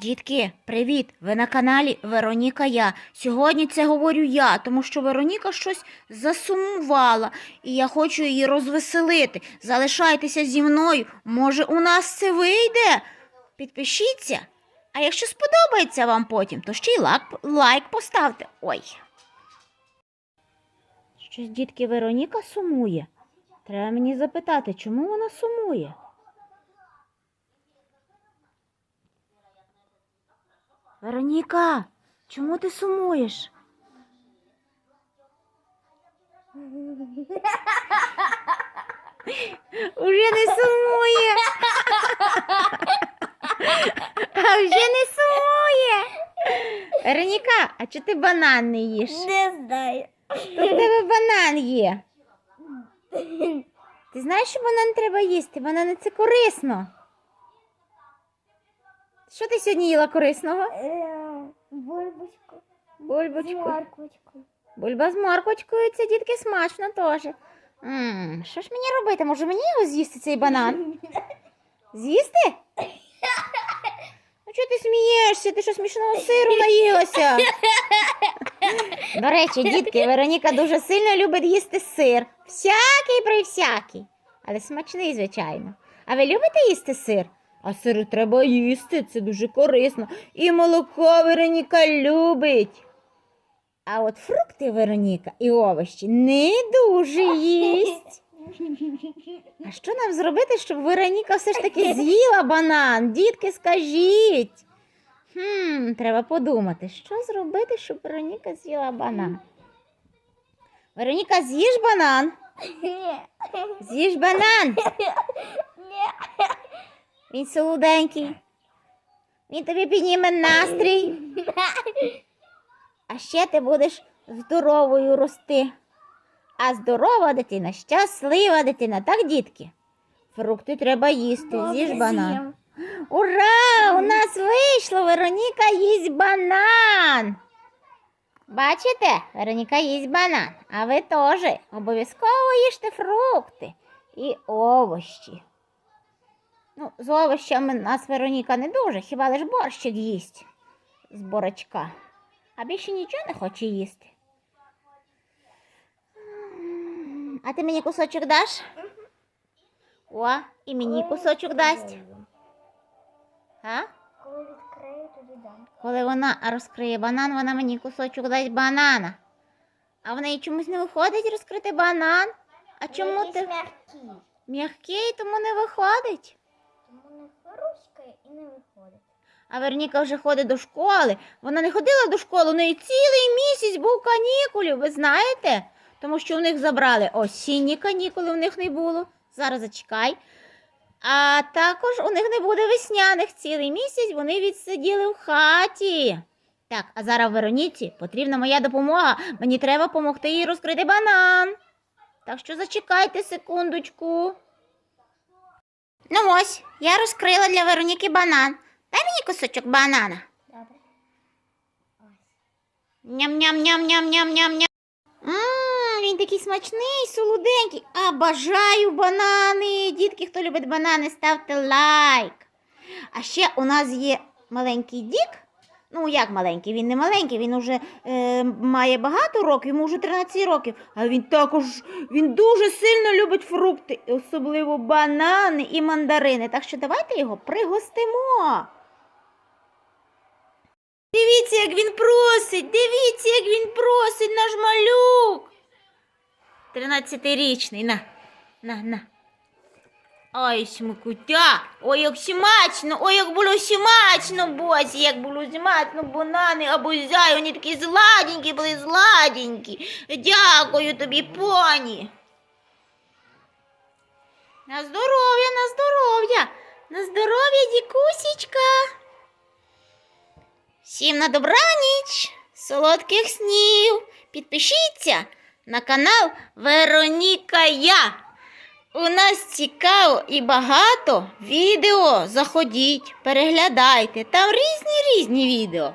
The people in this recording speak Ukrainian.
Дітки, привіт! Ви на каналі Вероніка Я. Сьогодні це говорю я, тому що Вероніка щось засумувала, і я хочу її розвеселити. Залишайтеся зі мною. Може, у нас це вийде? Підпишіться. А якщо сподобається вам потім, то ще й лайк, лайк поставте. Ой. Щось, дітки, Вероніка сумує. Треба мені запитати, чому вона сумує? Вероніка, чому ти сумуєш? Уже не сумує. А вже не сумує. Вероніка, а чи ти банан не їш? Не знаю. Тут у тебе банан є. Ти знаєш, що банан треба їсти? Банани це корисно. Що ти сьогодні їла корисного? Е, Бульбочку. З Бульбочку. Бульба з морквочкою, це дітки смачно теж. М, Що ж мені робити? Може мені його з'їсти цей банан? З'їсти? Ну чого ти смієшся? Ти що смішного сиру наїлася? До речі, дітки, Вероніка дуже сильно любить їсти сир. Всякий при всякий. Але смачний, звичайно. А ви любите їсти сир? А сиру треба їсти, це дуже корисно. І молоко Вероніка любить. А от фрукти Вероніка і овочі не дуже їсть. А що нам зробити, щоб Вероніка все ж таки з'їла банан? Дітки, скажіть. Хм, треба подумати, що зробити, щоб Вероніка з'їла банан. Вероніка, з'їж банан. З'їж банан. Він солоденький. Він тобі підніме настрій. А ще ти будеш здоровою рости. А здорова дитина, щаслива дитина, так, дітки? Фрукти треба їсти, з'їж банан. Ура! У нас вийшло! Вероніка їсть банан. Бачите? Вероніка їсть банан. А ви теж обов'язково їжте фрукти і овощі. Ну, з овощами нас Вероніка не дуже, хіба лиш борщик їсть з борочка. А більше нічого не хоче їсти. А ти мені кусочок даш? О, і мені кусочок дасть. А? Коли відкрию, тоді дам. Коли вона розкриє банан, вона мені кусочок дасть банана. А в неї чомусь не виходить розкрити банан. А чому ти м'який, тому не виходить? Тому не хрускає і не виходить. А Верніка вже ходить до школи. Вона не ходила до школи, у неї цілий місяць був канікулів, ви знаєте? Тому що у них забрали осінні канікули, у них не було. Зараз зачекай. А також у них не буде весняних цілий місяць, вони відсиділи в хаті. Так, а зараз Вероніці потрібна моя допомога. Мені треба допомогти їй розкрити банан. Так що зачекайте секундочку. Ну ось, я розкрила для Вероніки банан. Дай мені кусочок банана. Добре. Ням-ням-ням-ням-ням-ням-ням. Він такий смачний, солоденький. А бажаю банани. Дітки, хто любить банани, ставте лайк. А ще у нас є маленький дік. Ну, як маленький, він не маленький, він уже е, має багато років, йому вже 13 років. А він також він дуже сильно любить фрукти, особливо банани і мандарини. Так що давайте його пригостимо. Дивіться, як він просить, дивіться, як він просить наш малюк. Тринадцятирічний, на, на, на. Ой, смакуття, ой, як смачно, ой, як було смачно, босі, як було смачно, банани або зяй, вони такі зладенькі були, зладенькі. Дякую тобі, поні. На здоров'я, на здоров'я, на здоров'я, дікусічка. Всім на добраніч, солодких снів. Підпишіться на канал Вероніка Я. У нас цікаво і багато відео. Заходіть, переглядайте. Там різні різні відео.